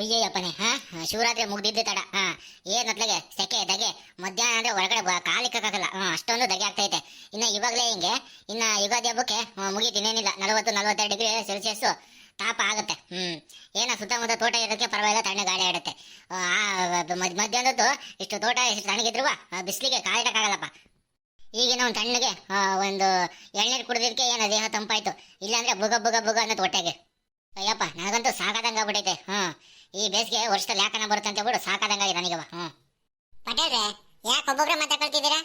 ಅಯ್ಯಯ್ಯಪ್ಪನೇ ಹಾ? ಶಿವರಾತ್ರಿ ಮುಗ್ದಿದ್ದೆ ತಡ. ಹಾ ಏನ್ ಸೆಕೆ ದಗೆ ಮಧ್ಯಾಹ್ನ ಅಂದ್ರೆ ಹೊರಗಡೆ ಕಾಲಿಕ್ಕಾಗಲ್ಲ ಅಷ್ಟೊಂದು ದಗೆ ಆಗ್ತೈತೆ ಇನ್ನ ಇವಾಗಲೇ ಹಿಂಗೆ ಇನ್ನ ಯುಗಾದಿ ಹಬ್ಬಕ್ಕೆ ಆ, ಮುಗೀತು ಇನ್ನೇನಿಲ್ಲ. ನಲವತ್ತು ನಲವತ್ತೆರಡು ಡಿಗ್ರಿ ಸೆಲ್ಸಿಯಸ್ ತಾಪ ಆಗುತ್ತೆ. ಹ್ಮ್ ಏನ ಸುತ್ತಮುತ್ತ ತೋಟ ಇರೋದಕ್ಕೆ ಪರವಾಗಿಲ್ಲ ತಣ್ಣ ಗಾಳಿ ಆಡುತ್ತೆ ಮಧ್ಯಾಹ್ನದ್ದು ಇಷ್ಟು ತೋಟ ಇಷ್ಟು ತಣ್ಣಗಿದ್ರು ಬಿಸಿಲಿಗೆ ಕಾಲಿಡಕ್ಕಾಗಲ್ಲಪ್ಪ ಈಗಿನ ಒಂದು ತಣ್ಣಗೆ ಒಂದು ಎಳ್ನೀರು ಕುಡಿದಿದ್ದಕ್ಕೆ ಏನೋ ದೇಹ ತಂಪಾಯ್ತು. ಇಲ್ಲಾಂದ್ರೆ ಬುಗ ಬುಗ ಬುಗ ಅನ್ನೋದು ಹೊಟ್ಟೆಗೆ. ಅಯ್ಯಪ್ಪ ನನಗಂತೂ ಸಾಕಾದಂಗ ಆಗ್ಬಿಟ್ಟೈತೆ ಹ್ಮ್ ಈ ಬೇಸಿಗೆ ವರ್ಷದಲ್ಲಿ ಯಾಕನ ಬರುತ್ತೆ ಅಂತ ಬಿಡು ಸಾಕಾದಂಗಾಗಿ ನನಗವ ಹ್ಞೂ ಪಟೇಲ್ರೆ ಯಾಕೆ ಒಬ್ಬೊಬ್ರೆ ಮಾತಾಡ್ಕೊಳ್ತಿದ್ದೀರಾ?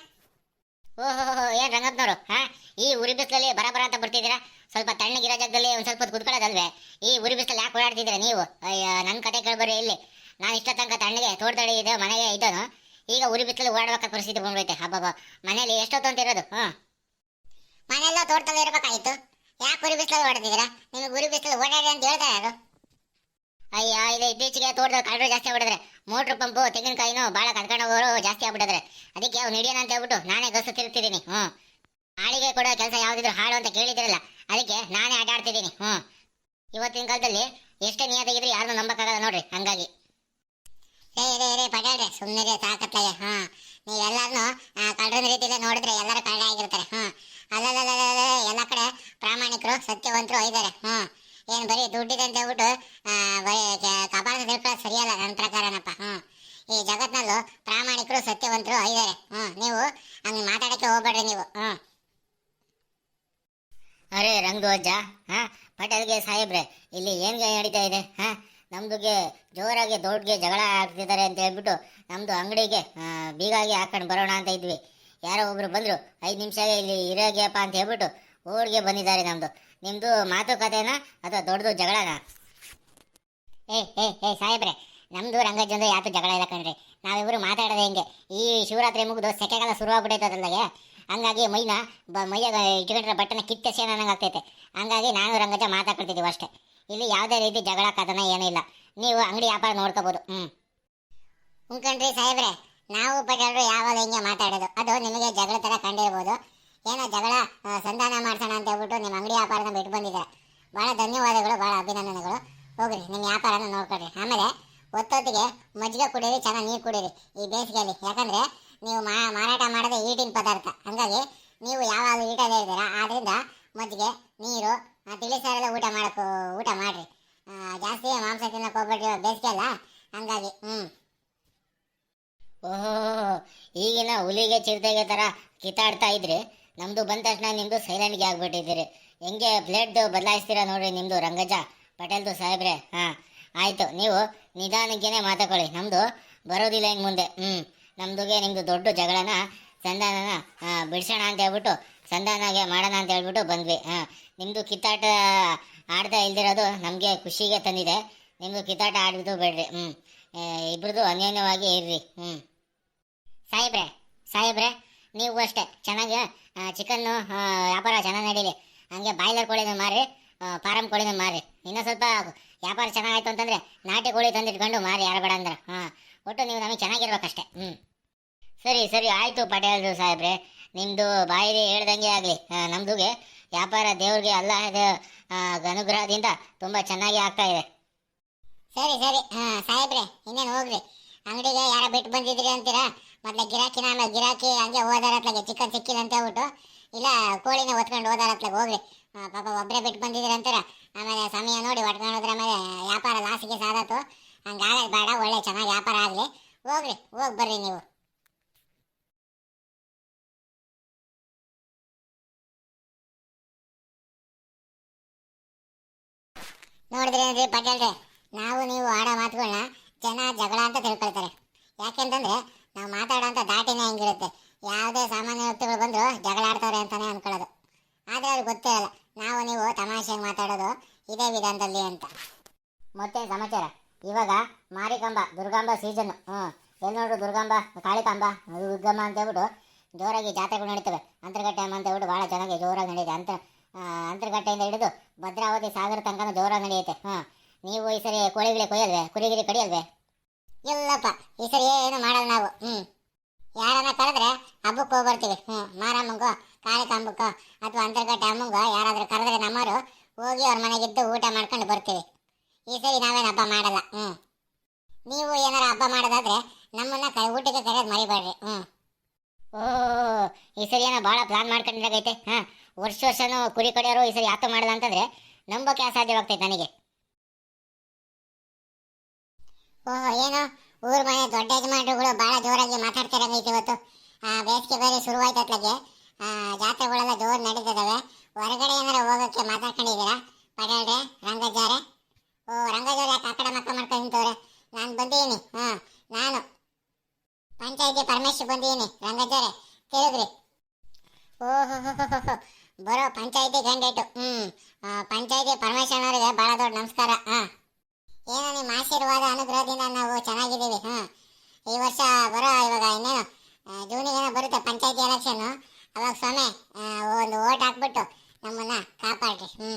ಓಹೋ ಏನ್ ರಂಗಪ್ಪನವರು ಹಾ? ಈ ಉರಿ ಬಿಸಿಲಲ್ಲಿ ಬರಬರ ಬರ ಅಂತ ಬರ್ತಿದ್ದೀರಾ? ಸ್ವಲ್ಪ ತಣ್ಣಗಿರೋ ಜಾಗದಲ್ಲಿ ಒಂದ್ ಸ್ವಲ್ಪ ಕುತ್ಕೊಳ್ಳೋದಲ್ವೇ? ಈ ಉರಿ ಬಿಸಿಲಲ್ಲಿ ಯಾಕೆ ಓಡಾಡ್ತಿದ್ದೀರಾ ನೀವು? ಅಯ್ಯೋ ನನ್ನ ಕತೆ ಕೇಳ್ಬರ್ರಿ ಇಲ್ಲಿ. ನಾನು ಇಷ್ಟ ತನಕ ತಣ್ಣಗೆ ತೋಟದಳಿ ಇದೆ ಮನೆಗೆ ಇದ್ದನು ಈಗ ಉರಿ ಬಿಸಿಲಲ್ಲಿ ಓಡಾಡ್ಬೇಕಾದ ಪರಿಸ್ಥಿತಿ ಬಂದ್ಬಿಡುತ್ತೆ ಹಬ್ಬ ಮನೇಲಿ ಎಷ್ಟೊತ್ತು ಅಂತ ಇರೋದು ಹ್ಞೂ ಮನೆಯೆಲ್ಲ ತೋಟದಲ್ಲಿ ಇರಬೇಕಾಯ್ತು. ಯಾಕೆ ಉರಿ ಬಿಸಿಲಲ್ಲಿ ಓಡಾಡ್ತಿದ್ದೀರಾ? ನಿಮಗೆ ಉರಿ ಬಿಸಿಲಲ್ಲಿ ಓಡಾಡಿ ಅಂತ ಹೇಳ್ತಾ ಯಾರು? ಅಯ್ಯ, ಇದು ಇತ್ತೀಚೆಗೆ ತೋಟದಲ್ಲಿ ಕಳ್ಳರು ಜಾಸ್ತಿ ಆಗ್ಬಿಟ್ಟಿದ್ರೆ. ಮೋಟ್ರ್ ಪಂಪು, ತೆಂಗಿನಕಾಯಿನೂ ಭಾಳ ಕದ್ಕೊಂಡು ಹೋಗೋರು ಜಾಸ್ತಿ ಆಗ್ಬಿಟ್ಟಿದ್ರೆ. ಅದಕ್ಕೆ ಅವ್ನು ಹಿಡಿಯೋಣ ಅಂತ ಹೇಳ್ಬಿಟ್ಟು ನಾನೇ ಗಸು ತಿರುಗ್ತಿದ್ದೀನಿ ಹ್ಞೂ. ಆಳಿಗೆ ಕೊಡೋ ಕೆಲಸ ಯಾವುದಿದ್ರು ಹಾಡು ಅಂತ ಕೇಳಿದಿರಲ್ಲ, ಅದಕ್ಕೆ ನಾನೇ ಆಟ ಆಡ್ತಿದ್ದೀನಿ ಹ್ಞೂ. ಇವತ್ತಿನ ಕಾಲದಲ್ಲಿ ಎಷ್ಟೇ ನಿಯತ್ತಾಗಿದ್ರೆ ಯಾರನ್ನೂ ನಂಬಕ್ಕಾಗಲ್ಲ ನೋಡ್ರಿ, ಹಂಗಾಗಿ. ರೇ ರೇ ರೇ ಪಟಾಡ್ರೆ ಸುಮ್ಮನೆ ಸಾಕತ್ಲಾಗೆ ಹಾ ನೀವೆಲ್ಲರೂ ಕಳ್ಳನ ರೀತಿಯಲ್ಲಿ ನೋಡಿದ್ರೆ ಎಲ್ಲರೂ ಕಳ್ಳ ಆಗಿರ್ತಾರೆ. ಹ್ಞೂ. ಅಲ್ಲಲ್ಲ ಎಲ್ಲ ಕಡೆ ಪ್ರಾಮಾಣಿಕರು ಸತ್ಯವಂತರು ಇದ್ದಾರೆ ಹ್ಮ್ ಏನ್ ಬರೀ ದುಡ್ಡಿದೆ ಅಂತ ಹೇಳ್ಬಿಟ್ಟು ಬರೀ ಕಬಾಳ ಕಪಾಳ ತಿಳ್ಕೊಳ್ಳೋದು ಸರಿಯಲ್ಲ ನನ್ನ ಪ್ರಕಾರನಪ್ಪ ಹ್ಞೂ ಈ ಜಗತ್ನಲ್ಲೂ ಪ್ರಾಮಾಣಿಕರು ಸತ್ಯವಂತರು ಇದ್ದಾರೆ ಹ್ಞೂ ನೀವು ಹಂಗೆ ಮಾತಾಡೋಕ್ಕೆ ಹೋಗ್ಬೇಡ್ರಿ ನೀವು ಹ್ಞೂ ಅರೆ ರಂಗು ಅಜ್ಜ ಹಾ, ಪಟೇಲ್ಗೆ ಸಾಹೇಬ್ರೆ, ಇಲ್ಲಿ ಏನ್ಗೆ ನಡೀತಾ ಇದೆ, ಹಾ? ನಮ್ದುಗೆ ಜೋರಾಗಿ ದೊಡ್ಡಗೆ ಜಗಳ ಆಗ್ತಿದ್ದಾರೆ ಅಂತ ಹೇಳ್ಬಿಟ್ಟು ನಮ್ಮದು ಅಂಗಡಿಗೆ ಬೀಗಾಗಿ ಹಾಕೊಂಡು ಬರೋಣ ಅಂತ ಇದ್ವಿ. ಯಾರೋ ಒಬ್ರು ಬಂದ್ರು, ಐದು ನಿಮಿಷ ಇಲ್ಲಿ ಇರೋಗ್ಯಪ್ಪ ಅಂತ ಹೇಳ್ಬಿಟ್ಟು ಓಡ್ಗೆ ಬಂದಿದ್ದಾರೆ ನಮ್ದು. ನಿಮ್ಮದು ಮಾತುಕತೆನಾ ಅಥವಾ ದೊಡ್ಡದು ಜಗಳನ? ಏ ಏ ಏ, ಸಾಹೇಬ್ರೆ, ನಮ್ದು ರಂಗಜ್ಜಂದು ಯಾತು ಜಗಳ ಇಲ್ಲ ಕಣ್ರಿ. ನಾವಿಬ್ರು ಮಾತಾಡೋದು ಹೆಂಗೆ. ಈ ಶಿವರಾತ್ರಿ ಮುಗಿದು ಸೆಕೆಗಾಲ ಶುರುವಾಗ್ಬಿಟ್ಟೈತದಲ್ಲಾಗೆ ಹಂಗಾಗಿ ಮೈನ ಬ, ಮೈಯ ಇಟ್ಕೊಂಡ್ರೆ ಬಟ್ಟೆನ ಕಿತ್ತ ಸೇನಂಗೆ ಆಗ್ತೈತೆ. ಹಂಗಾಗಿ ನಾನು ರಂಗಜ್ಜ ಮಾತಾಡ್ಕೊಳ್ತಿದ್ದೀವಿ ಅಷ್ಟೇ. ಇಲ್ಲಿ ಯಾವುದೇ ರೀತಿ ಜಗಳ ಕದನ ಏನಿಲ್ಲ ನೀವು ಅಂಗಡಿ ವ್ಯಾಪಾರ ನೋಡ್ಕೋಬೋದು. ಹ್ಞೂ ಉಂಕಣ್ರಿ ಸಾಹೇಬ್ರೆ, ನಾವು ಪಟೇಲ್ರು ಯಾವಾಗ ಹಿಂಗೆ ಮಾತಾಡೋದು? ಅದು ನಿಮಗೆ ಜಗಳ ಥರ ಕಂಡಿರ್ಬೋದು. ಏನೋ ಜಗಳ ಸಂಧಾನ ಮಾಡ್ಸೋಣ ಅಂತ ಹೇಳ್ಬಿಟ್ಟು ನಿಮ್ಮ ಅಂಗಡಿ ವ್ಯಾಪಾರನ ಬಿಟ್ಟು ಬಂದಿದೆ ಭಾಳ ಧನ್ಯವಾದಗಳು ಭಾಳ ಅಭಿನಂದನೆಗಳು. ಹೋಗ್ರಿ ನಿಮ್ಮ ವ್ಯಾಪಾರನ ನೋಡ್ಕೊಳ್ರಿ. ಆಮೇಲೆ ಒತ್ತೊತ್ತಿಗೆ ಮಜ್ಜಿಗೆ ಕುಡೀರಿ ಚೆನ್ನಾಗಿ ನೀರು ಕುಡೀರಿ ಈ ಬೇಸಿಗೆಯಲ್ಲಿ. ಯಾಕಂದರೆ ನೀವು ಮಾ ಮಾರಾಟ ಮಾಡೋದೇ ಈಟಿನ ಪದಾರ್ಥ. ಹಾಗಾಗಿ ನೀವು ಯಾವಾಗ ಈಟದೇ ಇದ್ದೀರಾ ಆದ್ದರಿಂದ ಮಜ್ಜಿಗೆ ನೀರು ಆ, ತಿಳಿ ಊಟ ಮಾಡಕ್ಕೆ ಊಟ ಮಾಡಿರಿ. ಜಾಸ್ತಿ ಮಾಂಸ ತಿನ್ನಕ್ಕೆ ಹೋಗ್ಬೇಡ್ರಿ ಬೇಸಿಗೆ ಅಲ್ಲ. ಹಂಗಾಗಿ ಹ್ಞೂ ಓಹೋ ಈಗಿನ ಹುಲಿಗೆ ಚಿರತೆಗೆ ಥರ ಕಿತ್ತಾಡ್ತಾ ಇದ್ರಿ ನಮ್ದು ಬಂದ ತಕ್ಷಣ ನಿಮ್ಮದು ಸೈಲೆಂಟ್ಗೆ ಆಗ್ಬಿಟ್ಟಿದ್ದೀರಿ. ಹೆಂಗೆ ಪ್ಲೇಟ್ದು ಬದಲಾಯಿಸ್ತೀರಾ ನೋಡ್ರಿ ನಿಮ್ಮದು ರಂಗಜ. ಪಟೇಲ್ದು ಸಾಹೇಬ್ರೆ, ಹಾಂ, ಆಯಿತು. ನೀವು ನಿಧಾನಕ್ಕೇನೆ ಮಾತಾಕೊಳ್ಳಿ ನಮ್ದು ಬರೋದಿಲ್ಲ ಹಿಂಗ್ ಮುಂದೆ. ಹ್ಞೂ ನಮ್ದುಗೆ ನಿಮ್ಮದು ದೊಡ್ಡ ಜಗಳನ, ಸಂಧಾನನ ಬಿಡಿಸೋಣ ಅಂತ ಹೇಳ್ಬಿಟ್ಟು, ಸಂಧಾನಗೆ ಮಾಡೋಣ ಅಂತ ಹೇಳ್ಬಿಟ್ಟು ಬಂದ್ವಿ. ಹಾಂ ನಿಮ್ಮದು ಕಿತ್ತಾಟ ಆಡ್ತಾ ಇಲ್ದಿರೋದು ನಮಗೆ ಖುಷಿಗೆ ತಂದಿದೆ. ನಿಮ್ಮದು ಕಿತ್ತಾಟ ಆಡಿದ್ದು ಬೇಡ್ರಿ. ಹ್ಞೂ ಇಬ್ರದ್ದು ಅನ್ಯೋನ್ಯವಾಗಿ ಇರ್ರಿ. ಹ್ಞೂ ಸಾಹೇಬ್ರೆ ಸಾಹೇಬ್ರೆ ನೀವು ಅಷ್ಟೇ. ಚೆನ್ನಾಗಿ ಚಿಕನ್ನು ವ್ಯಾಪಾರ ಚೆನ್ನಾಗಿ ನಡೀಲಿ. ಹಂಗೆ ಬಾಯ್ಲರ್ ಕೋಳಿನ ಮಾರಿ ಫಾರಮ್ ಕೋಳಿನ ಮಾರಿ ಇನ್ನೂ ಸ್ವಲ್ಪ ವ್ಯಾಪಾರ ಚೆನ್ನಾಗಾಯ್ತು ಅಂತಂದರೆ ನಾಟಿ ಕೋಳಿ ತಂದಿಟ್ಕೊಂಡು ಮಾರಿ ಯಾರು ಬೇಡ ಅಂದ್ರೆ. ಹಾಂ. ಒಟ್ಟು ನೀವು ನಮಗೆ ಚೆನ್ನಾಗಿರ್ಬೇಕಷ್ಟೆ ಹ್ಞೂ ಸರಿ ಸರಿ. ಆಯಿತು ಪಟೇಲ್ ಸಾಹೇಬ್ರೆ. ನಿಮ್ಮದು ಬಾಯಿಗೆ ಹೇಳ್ದಂಗೆ ಆಗಲಿ. ನಮ್ದುಗೆ ವ್ಯಾಪಾರ ದೇವ್ರಿಗೆ ಅಲ್ಲ ಅನುಗ್ರಹದಿಂದ ತುಂಬ ಚೆನ್ನಾಗಿ ಆಗ್ತಾ ಇದೆ. ಸರಿ ಸರಿ. ಹಾಂ, ಸಾಹೇಬ್ರೆ, ಇನ್ನೇನು ಹೋಗ್ರಿ. ಅಂಗಡಿಗೆ ಯಾರ ಬಿಟ್ಟು ಬಂದಿದ್ರಿ ಅಂತೀರಾ? ಮೊದ್ಲ ಗಿರಾಕಿ ನಾನು ಗಿರಾಕಿ ಹಂಗೆ ಹೋದಾರತ್ಲಾಗೆ ಚಿಕನ್ ಸಿಕ್ಕಿದಂತ ಹೇಳ್ಬಿಟ್ಟು. ಇಲ್ಲ ಕೋಳಿನ ಹೊತ್ಕೊಂಡು ಓದಾರತ್ಲಾಗೆ ಹೋಗ್ರಿ ಆ, ಪಾಪ ಒಬ್ಬರೇ ಬಿಟ್ಟು ಬಂದಿದ್ದೀರಿ ಅಂತೀರ ಆಮೇಲೆ ಸಮಯ ನೋಡಿ ಹೊಟ್ಕೊಂಡು ಹೋದ್ರೆ ಆಮೇಲೆ ವ್ಯಾಪಾರ ಲಾಸಿಗೆ ಸಾದತ್ತು ಹಂಗಾಗದು ಬೇಡ ಒಳ್ಳೆ ಚೆನ್ನಾಗಿ ವ್ಯಾಪಾರ ಆಗಲಿ. ಹೋಗ್ರಿ ಹೋಗಿ ಬರ್ರಿ ನೀವು. ನೋಡಿದ್ರೇನ್ರಿ ಪಟೇಲ್ರೆ? ನಾವು ನೀವು ಆಡೋ ಮಾತುಗಳನ್ನ ಜನ ಜಗಳ ಅಂತ ತಿಳ್ಕೊಳ್ತಾರೆ. ಯಾಕೆಂತಂದ್ರೆ ನಾವು ಮಾತಾಡೋಂಥ ದಾಟಿನೇ ಹೆಂಗಿರುತ್ತೆ. ಯಾವುದೇ ಸಾಮಾನ್ಯ ವ್ಯಕ್ತಿಗಳು ಬಂದ್ರು ಜಗಳ ಆಡ್ತಾರೆ ಅಂತಾನೆ ಅನ್ಕೊಳ್ಳೋದು. ಆದರೆ ಅವ್ರಿಗೆ ಗೊತ್ತೇ ಇಲ್ಲ, ನಾವು ನೀವು ತಮಾಷೆಗೆ ಮಾತಾಡೋದು ಇದೇ ವಿಧಾನದಲ್ಲಿ ಅಂತ. ಮತ್ತೆ ಸಮಾಚಾರ? ಇವಾಗ ಮಾರಿಕಾಂಬ, ದುರ್ಗಾಂಬ ಸೀಸನ್ ಹ್ಞೂ ಎಲ್ಲಿ ನೋಡು ದುರ್ಗಾಂಬ, ಕಾಳಿಕಾಂಬ, ದುರ್ಗಮ್ಮ ಅಂತ ಹೇಳ್ಬಿಟ್ಟು ಜೋರಾಗಿ ಜಾತ್ರೆಗಳು ನಡೀತವೆ. ಅಂತರ್ಗಟ್ಟೆ ಅಂತ ಹೇಳ್ಬಿಟ್ಟು ಭಾಳ ಚೆನ್ನಾಗಿ ಜೋರಾಗಿ ನಡೆಯುತ್ತೆ ಅಂತ ಅಂತರ್ಗಟ್ಟೆಯಿಂದ ಹಿಡಿದು ಭದ್ರಾವತಿ ಸಾಗರ ತನಕ ಜೋರಾಗಿ ನಡೆಯುತ್ತೆ. ಹಾಂ ನೀವು ಈ ಸರಿ ಕೋಳಿಗಳಿಗೆ ಕೊಯ್ಯಲ್ವೇ? ಕುರಿಗಿರಿ ಕಡಿಯಲ್ವೇ? ಇಲ್ಲಪ್ಪ, ಈ ಸರಿ ಏನು ಮಾಡಲ್ಲ ನಾವು. ಹ್ಞೂ ಯಾರನ್ನ ಕರೆದ್ರೆ ಹಬ್ಬಕ್ಕೆ ಹೋಗ್ಬರ್ತೀವಿ. ಹ್ಞೂ ಮಾರಮ್ಮಂಗೋ ಕಾಳಿಕಾಂಬಕ್ಕೋ ಅಥವಾ ಅಂತರ್ಗಟ್ಟೆ ಅಮ್ಮಂಗೋ ಯಾರಾದರೂ ಕರೆದ್ರೆ ನಮ್ಮವರು ಹೋಗಿ ಅವ್ರ ಮನೆಗಿದ್ದು ಊಟ ಮಾಡ್ಕೊಂಡು ಬರ್ತೀವಿ. ಈ ಸರಿ ನಾವೇನು ಹಬ್ಬ ಮಾಡಲ್ಲ. ಹ್ಞೂ ನೀವು ಏನಾರ ಹಬ್ಬ ಮಾಡೋದಾದ್ರೆ ನಮ್ಮನ್ನ ಕೈ, ಊಟಕ್ಕೆ ಕರೆಯೋದು ಮರಿಬೇಡ್ರಿ. ಹ್ಞೂ ಓ, ಈ ಸರಿ ಏನೋ ಭಾಳ ಪ್ಲಾನ್ ಮಾಡ್ಕೊಂಡಿದ್ದಾಗೈತೆ. ಹಾಂ. ವರ್ಷ ವರ್ಷನೂ ಕುರಿ ಕಡೆಯವರು ಈ ಸರಿ ಯಾಕೆ ಮಾಡಲ್ಲ ಅಂತಂದ್ರೆ ನಂಬೋಕೆ ಅಸಾಧ್ಯವಾಗ್ತೈತೆ ನನಗೆ. ಓಹೋ ಏನೋ? ಊರ್ ಮನೆ ದೊಡ್ಡ ಯಜಮಾನರುಗಳು ಬಹಳ ಜೋರಾಗಿ ಮಾತಾಡ್ತಿರಂಗೈತೆ ಇವತ್ತು. ಬೇಸಿಗೆ ಬೇರೆ ಶುರುವಾಯ್ತು ಅತ್ಲಗೆ. ಆ, ಜಾತ್ರೆಗಳೆಲ್ಲ ಜೋರು ನಡೀತಿದ್ದಾವೆ ಹೊರಗಡೆ ಏನಾರ ಹೋಗೋಕ್ಕೆ ಮಾತಾಡ್ಕೊಂಡಿದ್ದೀರಾ? ಪಡೇಳ್ರೆ ರಂಗಜಾರೆ ಓ ರಂಗಜ್ಜವ್ರು ಯಾಕೆ ಆ ಕಡೆ ಮಕ್ಕ ಮಾಡ್ಕೊಂಡು ನಿಂತವ್ರೆ? ನಾನು ಬಂದಿದ್ದೀನಿ. ಹಾಂ ನಾನು. ಪಂಚಾಯತಿ ಪರಮೇಶ್ವರ್ ಬಂದಿದ್ದೀನಿ. ರಂಗಜ್ಜಾರೆ ತಿರುಗ್ರಿ ಓಹೋ ಬರೋ ಪಂಚಾಯತಿ ಕ್ಯಾಂಡಿಡೇಟು ಹ್ಞೂ ಪಂಚಾಯತಿ ಪರಮೇಶ್ವರನವರಿಗೆ ಭಾಳ ದೊಡ್ಡ ನಮಸ್ಕಾರ ಹಾಂ ಏನೋ ನಿಮ್ಮ ಆಶೀರ್ವಾದ ಅನುಗ್ರಹದಿಂದ ನಾವು ಚೆನ್ನಾಗಿದ್ದೀವಿ ಹಾಂ ಈ ವರ್ಷ ಬರೋ ಇವಾಗ ಇನ್ನೇನು ಜೂನಿಗೆ ಜೂನಿಗೇನೋ ಬರುತ್ತೆ ಪಂಚಾಯತಿ ಎಲೆಕ್ಷನ್ನು ಅವಾಗ ಸ್ವಾಮಿ ಒಂದು ಓಟ್ ಹಾಕ್ಬಿಟ್ಟು ನಮ್ಮನ್ನ ಕಾಪಾಡ್ರಿ. ಹ್ಞೂ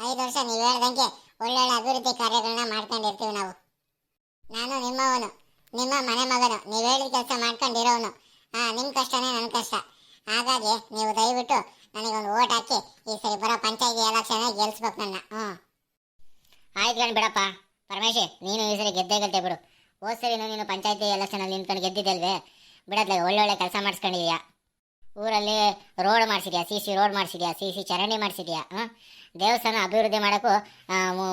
ಐದು ವರ್ಷ ನೀವು ಹೇಳ್ದಂಗೆ ಒಳ್ಳೊಳ್ಳೆ ಅಭಿವೃದ್ಧಿ ಕಾರ್ಯಗಳನ್ನ ಮಾಡ್ಕೊಂಡಿರ್ತೀವಿ ನಾವು. ನಾನು ನಿಮ್ಮವನು, ನಿಮ್ಮ ಮನೆ ಮಗನು, ನೀವು ಹೇಳಿದ ಕೆಲಸ ಮಾಡ್ಕೊಂಡಿರೋನು. ಹಾಂ ನಿಮ್ಮ ಕಷ್ಟನೇ ನನ್ನ ಕಷ್ಟ. ಹಾಗಾಗಿ ನೀವು ದಯವಿಟ್ಟು ನನಗೊಂದು ಓಟ್ ಹಾಕಿ ಈ ಸರಿ ಬರೋ ಪಂಚಾಯತಿ ಎಲೆಕ್ಷನ್ ಗೆಲ್ಸ್ಬೇಕು ನನ್ನ ಹ್ಞೂ ಆಯ್ತು ಕಣ್ ಬಿಡಪ್ಪ ಪರಮೇಶಿ ನೀನು ಈ ಸರಿ ಗೆದ್ದೇ ಗೆದ್ದೆ ಬಿಡು ಹೋದ್ ಸರಿ ನೀನು ಪಂಚಾಯತಿ ಎಲೆಕ್ಷನಲ್ಲಿ ನಿಂತ್ಕೊಂಡು ಗೆದ್ದಿದ್ದಲ್ವೇ ಬಿಡತ್ಲೆ ಒಳ್ಳೊಳ್ಳೆ ಕೆಲಸ ಮಾಡಿಸ್ಕೊಂಡಿದ್ಯಾ ಊರಲ್ಲಿ ರೋಡ್ ಮಾಡಿಸಿದ್ಯಾ ಸಿ ರೋಡ್ ಮಾಡಿಸಿದ್ಯಾ, ಸಿ ಸಿ ಚರಂಡಿ ಮಾಡಿಸಿದ್ಯಾ, ಹಾಂ? ದೇವಸ್ಥಾನ ಅಭಿವೃದ್ಧಿ ಮಾಡೋಕ್ಕೂ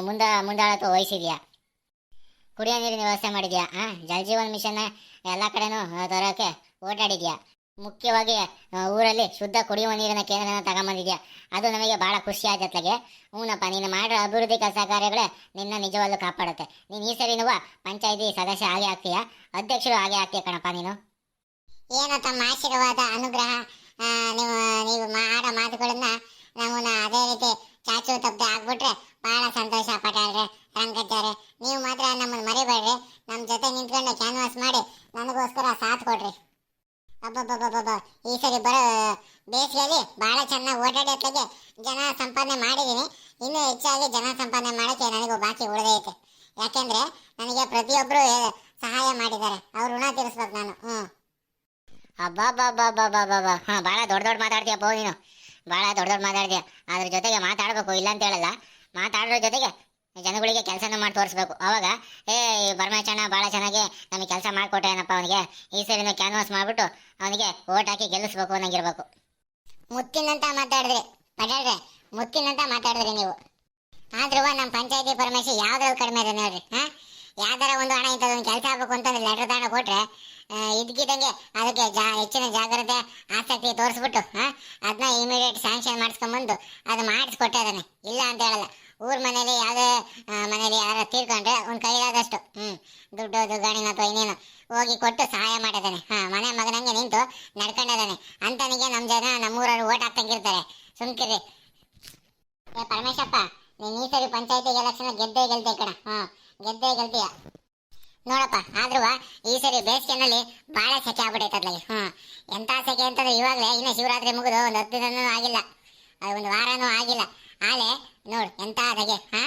ಮುಂದ, ಮುಂದಾಳತ್ವ ವಹಿಸಿದ್ಯಾ? ಕುಡಿಯೋ ನೀರಿನ ವ್ಯವಸ್ಥೆ ಮಾಡಿದ್ಯಾ, ಹಾಂ? ಜಲ್ ಜೀವನ್ ಮಿಷನ್ ಎಲ್ಲ ಕಡೆನೂ ತರೋಕ್ಕೆ ತರೋಕೆ ಓಡಾಡಿದ್ಯಾ? ಮುಖ್ಯವಾಗಿ ಊರಲ್ಲಿ ಶುದ್ಧ ಕುಡಿಯುವ ನೀರಿನ ಕೇಂದ್ರನ ತಗೊಂಬಂದಿದ್ಯಾ? ಅದು ನಮಗೆ ಭಾಳ ಖುಷಿ ಆಯ್ತತ್ಲಾಗೆ ಹ್ಞೂನಪ್ಪ ನೀನು ಮಾಡೋ ಅಭಿವೃದ್ಧಿ ಕೆಲಸ ಕಾರ್ಯಗಳೇ ನಿನ್ನ ನಿಜವಾಗ್ಲೂ ಕಾಪಾಡುತ್ತೆ. ನೀನು ಈ ಸರಿ ನೀವು ಪಂಚಾಯತಿ ಸದಸ್ಯ ಹಾಗೆ ಆಗ್ತೀಯಾ? ಅಧ್ಯಕ್ಷರು ಹಾಗೆ ಆಗ್ತೀಯ ಕಣಪ್ಪ ನೀನು? ಏನೋ ತಮ್ಮ ಆಶೀರ್ವಾದ, ಅನುಗ್ರಹ. ನೀವು ನೀವು ಮಾಡೋ ಮಾತುಗಳನ್ನ ನಮ್ಮನ್ನ ಅದೇ ರೀತಿ ಚಾಚು ತಪ್ಪದೆ ಆಗ್ಬಿಟ್ರೆ ಬಹಳ ಸಂತೋಷ ಪಟಾಳ್ರೆ ರಂಗಜ್ಜಾರೆ. ನೀವು ಮಾತ್ರ ನಮ್ಮನ್ನು ಮರಿಬೇಡ್ರಿ. ನಮ್ಮ ಜೊತೆ ನಿಂತ್ಕೊಂಡು ಕ್ಯಾನ್ವಾಸ್ ಮಾಡಿ ನನಗೋಸ್ಕರ ಸಾಥ್ ಕೊಡ್ರಿ. ಅಬ್ಬಬ್ಬಬ್ಬಬ್ಬ. ಈ ಸರಿ ಬರೋ ಬೇಸಿಗೆಯಲ್ಲಿ ಭಾಳ ಚೆನ್ನಾಗಿ ಓಡಾಡಿ ಜನ ಸಂಪಾದನೆ ಮಾಡಿದ್ದೀನಿ ಇನ್ನೂ ಹೆಚ್ಚಾಗಿ ಜನ ಸಂಪಾದನೆ ಮಾಡೋಕ್ಕೆ ನನಗೂ ಬಾಕಿ ಉಳಿದೈತೆ ಯಾಕೆಂದರೆ ನನಗೆ ಪ್ರತಿಯೊಬ್ಬರು ಸಹಾಯ ಮಾಡಿದ್ದಾರೆ. ಅವ್ರ ಋಣ ತೀರಿಸ್ಬೇಕು ನಾನು. ಹ್ಞೂ ಅಬ್ಬಬ್ಬಬ್ಬಬ್ಬಬ್ಬಬ್ಬ. ಹಾಂ ಭಾಳ ದೊಡ್ಡ ದೊಡ್ಡ ಮಾತಾಡ್ತೀಯ ಮಾತಾಡ್ತೀಯಪ್ಪ ನೀನು. ಭಾಳ ದೊಡ್ಡ ದೊಡ್ಡ ಮಾತಾಡ್ತೀಯ. ಅದ್ರ ಜೊತೆಗೆ ಮಾತಾಡಬೇಕು ಇಲ್ಲ ಅಂತ ಹೇಳಲ್ಲ. ಮಾತಾಡೋದ್ರ ಜೊತೆಗೆ ಜನಗಳಿಗೆ ಕೆಲಸನ ಮಾಡಿ ತೋರಿಸ್ಬೇಕು. ಅವಾಗ, ಏ ಪರಮೇಶಣ್ಣ ಭಾಳ ಚೆನ್ನಾಗಿ ನಮಗೆ ಕೆಲಸ ಮಾಡಿಕೊಟ್ಟೇನಪ್ಪ ಅವನಿಗೆ? ಈ ಸರಿನ ಕ್ಯಾನ್ವಾಸ್ ಮಾಡಿಬಿಟ್ಟು ಅವನಿಗೆ ಓಟ್ ಹಾಕಿ ಗೆಲ್ಲಿಸ್ಬೇಕು ಅನ್ನಂಗಿರ್ಬೇಕು. ಮುತ್ತಿನಂತ ಮಾತಾಡಿದ್ರಿ. ಪಟಾಡ್ರೆ ಮುತ್ತಿನಂತ ಮಾತಾಡಿದ್ರಿ ನೀವು. ಆದ್ರೂ ನಮ್ಮ ಪಂಚಾಯತಿ ಪರಮೇಶ ಯಾವ್ದ್ರಲ್ಲಿ ಕಡಿಮೆ ಇದೆ ನೋಡ್ರಿ, ಹಾ? ಯಾವ್ದಾರ ಒಂದು ಹಣ ಒಂದು ಕೆಲಸ ಆಗ್ಬೇಕು ಅಂತ ಲೆಟರ್ ದಾಣ ಕೊಟ್ರೆ ಇದ್ಕಿದಂಗೆ ಅದಕ್ಕೆ ಜಾ, ಹೆಚ್ಚಿನ ಜಾಗ್ರತೆ ಆಸಕ್ತಿ ತೋರಿಸ್ಬಿಟ್ಟು ಅದನ್ನ ಇಮಿಡಿಯೇಟ್ ಸ್ಯಾಂಕ್ಷನ್ ಮಾಡಿಸ್ಕೊಂಬಂದು ಅದು ಮಾಡಿಸ್ಕೊಟ್ಟೆ ಇಲ್ಲ ಅಂತ ಹೇಳಲ್ಲ. ಊರ ಮನೇಲಿ ಯಾವುದೇ ಮನೇಲಿ ಯಾರ ತೀರ್ಕೊಂಡ್ರೆ ಒಂದು ಕೈಲಾದಷ್ಟು ಹ್ಮ್, ದುಡ್ಡು ದುಗ್ಗಾಣಿನ ಅಥವಾ ಇನ್ನೇನು ಹೋಗಿ ಕೊಟ್ಟು ಸಹಾಯ ಮಾಡಿದ್ದಾನೆ ಹಾ, ಮನೆ ಮಗನಂಗೆ ನಿಂತು ನಡ್ಕೊಂಡಿದ್ದಾನೆ ಅಂತನಿಗೆ ನಮ್ಮ ಜನ, ನಮ್ಮೂರವ್ರು ಓಟ್ ಹಾಕ್ತಂಗಿರ್ತಾರೆ ಸುಮ್ಕಿರಿ ಏ, ಪರಮೇಶಪ್ಪ, ನೀನು ಈ ಸರಿ ಪಂಚಾಯತಿ ಎಲೆಕ್ಷನ್ ಗೆದ್ದೇ ಗೆಲ್ತೆ ಕಣ ಹಾ. ಗೆದ್ದೇ ಗೆಲ್ತೀಯ. ನೋಡಪ್ಪ, ಆದ್ರೂ ಈ ಸರಿ ಬೇಸಿಗೆನಲ್ಲಿ ಬಹಳ ಸೆಕೆ ಆಗ್ಬಿಟ್ಟೈತದ್ಲಿ ಹ್ಮ್. ಎಂತ ಸೆಕೆ ಅಂತಂದ್ರೆ ಇವಾಗಲೇ ಇನ್ನ ಶಿವರಾತ್ರಿ ಮುಗಿದು ಒಂದು ಹತ್ತು ದಿನನೂ ಆಗಿಲ್ಲ. ಅದು ಒಂದು ವಾರನೂ ಆಗಿಲ್ಲ. ಆಲೆ, ನೋಡು, ಎಂತ ಅದಗೆ ಹಾ?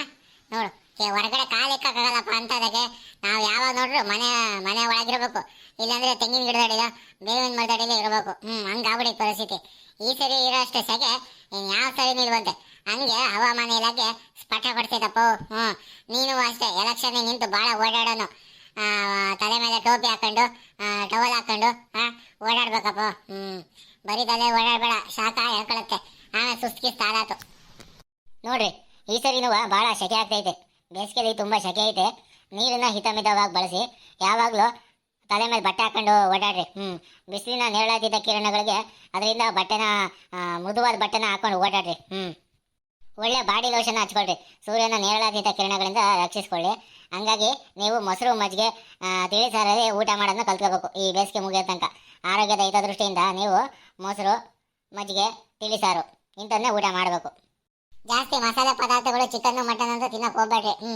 ನೋಡು ಹೊರಗಡೆ ಕಾಲಿಕ್ಕಾಗಲ್ಲಪ್ಪ ಅಂತದಕ್ಕೆ ನಾವು ಯಾವಾಗ ನೋಡ್ರು ಮನೆ ಮನೆ ಒಳಗಿರ್ಬೇಕು. ಇಲ್ಲಾಂದ್ರೆ ತೆಂಗಿನ ಗಿಡದಡಿಗ ಬೇವಿನ ಮರದಡಿಗೆ ಇರಬೇಕು. ಹ್ಮ್ ಹಂಗಾಗ್ಬಿಡಿ ಪರಿಸ್ಥಿತಿ. ಈ ಸರಿ ಇರೋಷ್ಟು ಅಷ್ಟು ಸೆಗೆ ಯಾವ ಸರಿ ನಿಲ್ವಂತೆ? ಹಂಗೆ ಹವಾಮಾನ ಇಲಾಖೆ ಸ್ಪಟ ಪಡಿಸಿದಪ್ಪ ಹ್ಞೂ ನೀನು ಅಷ್ಟೇ ಎಲೆಕ್ಷನ್ ನಿಂತು ಭಾಳ ಓಡಾಡೋನು. ತಲೆ ಮೇಲೆ ಟೋಪಿ ಹಾಕೊಂಡು ಟವಲ್ ಹಾಕೊಂಡು ಹಾ ಓಡಾಡ್ಬೇಕಪ್ಪ. ಹ್ಞೂ ಬರೀ ತಲೆ ಓಡಾಡಬೇಡ, ಶಾಖ ಹೇಳ್ಕೊಳತ್ತೆ ಆಮೇಲೆ ಸುಸ್ಕಿ ಆದಾತು ನೋಡ್ರಿ, ಈ ಸರಿನೂ ಭಾಳ ಸೆಕೆ ಆಗ್ತೈತೆ. ಬೇಸಿಗೆಲಿ ತುಂಬ ಸೆಕೆ ಐತೆ. ನೀರನ್ನ ಹಿತಮಿತವಾಗಿ ಬಳಸಿ, ಯಾವಾಗಲೂ ತಲೆ ಮೇಲೆ ಬಟ್ಟೆ ಹಾಕೊಂಡು ಓಡಾಡ್ರಿ. ಹ್ಞೂ ಬಿಸಿಲಿನ ನೇರಳಾಗಿದ್ದ ಕಿರಣಗಳಿಗೆ ಅದರಿಂದ ಬಟ್ಟೆನ ಮೃದುವಾದ ಬಟ್ಟೆನ ಹಾಕೊಂಡು ಓಡಾಡ್ರಿ. ಹ್ಞೂ ಒಳ್ಳೆ ಬಾಡಿ ಲೋಷನ್ ಹಚ್ಕೊಳ್ರಿ. ಸೂರ್ಯನ ನೇರಳಾಗಿದ್ದ ಕಿರಣಗಳಿಂದ ರಕ್ಷಿಸ್ಕೊಳ್ಳಿ. ಹಂಗಾಗಿ ನೀವು ಮೊಸರು ಮಜ್ಜಿಗೆ ಆ, ತಿಳಿ ಸಾರಲ್ಲಿ ಊಟ ಮಾಡೋದನ್ನ ಕಲ್ತ್ಕೋಬೇಕು ಈ ಬೇಸಿಗೆ ಮುಗಿಯೋ ತನಕ. ಆರೋಗ್ಯದ ಹಿತದೃಷ್ಟಿಯಿಂದ ನೀವು ಮೊಸರು ಮಜ್ಜಿಗೆ ತಿಳಿ ಸಾರು ಇಂಥದನ್ನೇ ಊಟ ಮಾಡಬೇಕು. ಜಾಸ್ತಿ ಮಸಾಲೆ ಪದಾರ್ಥಗಳು ಚಿಕನ್ನು ಮಟನ್ ಅಂತ ತಿನ್ನೋಕೆ ಹೋಗ್ಬೇಡ್ರಿ. ಆ,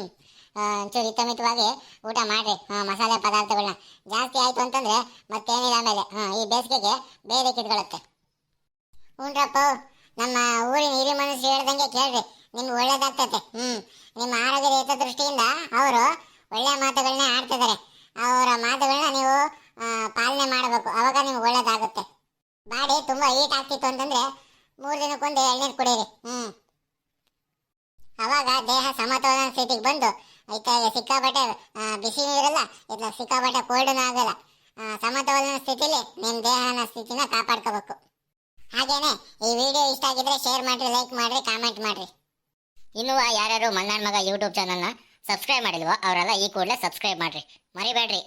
ಒಂಚೂರು ಹಿತಮಿತವಾಗಿ ಊಟ ಮಾಡ್ರಿ. ಮಸಾಲೆ ಪದಾರ್ಥಗಳನ್ನ ಜಾಸ್ತಿ ಆಯಿತು ಅಂತಂದ್ರೆ ಮತ್ತೇನಿಲ್ಲ ಆಮೇಲೆ. ಈ ಬೇಸಿಗೆಗೆ ಬೇರೆ ಕಿತ್ಕೊಳ್ಳುತ್ತೆ ಹ್ಞೂನ್ರಪ್ಪ ನಮ್ಮ ಊರಿನ ಹಿರಿ ಮನಸ್ಸು ಹೇಳ್ದಂಗೆ ಕೇಳ್ರಿ. ನಿಮ್ಗೆ ಒಳ್ಳೇದಾಗ್ತೈತೆ. ಹ್ಞೂ ನಿಮ್ಮ ಆರೋಗ್ಯದ ಹಿತದೃಷ್ಟಿಯಿಂದ ಅವರು ಒಳ್ಳೆಯ ಮಾತುಗಳನ್ನ ಆಡ್ತಿದ್ದಾರೆ. ಅವರ ಮಾತುಗಳನ್ನ ನೀವು ಪಾಲನೆ ಮಾಡಬೇಕು. ಅವಾಗ ನಿಮ್ಗೆ ಒಳ್ಳೇದಾಗುತ್ತೆ. ಬಾಡಿ ತುಂಬ ಹೀಟ್ ಆಗ್ತಿತ್ತು ಅಂತಂದ್ರೆ ಮೂರು ದಿನಕ್ಕೊಂದು ಎಳ್ನೀರು ಕುಡೀರಿ. ಹ್ಞೂ ಅವಾಗ ದೇಹ ಸಮತೋಲನ ಸ್ಥಿತಿಗೆ ಬಂದು ಐತಾಗ ಸಿಕ್ಕಾಪಟ್ಟೆ ಬಿಸಿ ನೀರಲ್ಲ ಇಲ್ಲ ಸಿಕ್ಕಾಪಟ್ಟೆ ಕೋಲ್ಡ್ನೂ ಆಗಲ್ಲ. ಸಮತೋಲನ ಸ್ಥಿತಿಲಿ ನಿಮ್ಮ ದೇಹನ ಸ್ಥಿತಿನ ಕಾಪಾಡ್ಕೋಬೇಕು. ಹಾಗೇನೆ, ಈ ವಿಡಿಯೋ ಇಷ್ಟ ಆಗಿದ್ರೆ ಶೇರ್ ಮಾಡ್ರಿ ಲೈಕ್ ಮಾಡ್ರಿ ಕಾಮೆಂಟ್ ಮಾಡ್ರಿ. ಇನ್ನು ಯಾರ್ಯಾರು ಮಲ್ನಾಡ್ ಮಗ ಯೂಟ್ಯೂಬ್ ಚಾನಲ್ನ ಸಬ್ಸ್ಕ್ರೈಬ್ ಮಾಡಿಲ್ವೋ, ಅವರೆಲ್ಲ ಈ ಕೂಡಲೇ ಸಬ್ಸ್ಕ್ರೈಬ್ ಮಾಡ್ರಿ. ಮರಿಬೇಡ್ರಿ.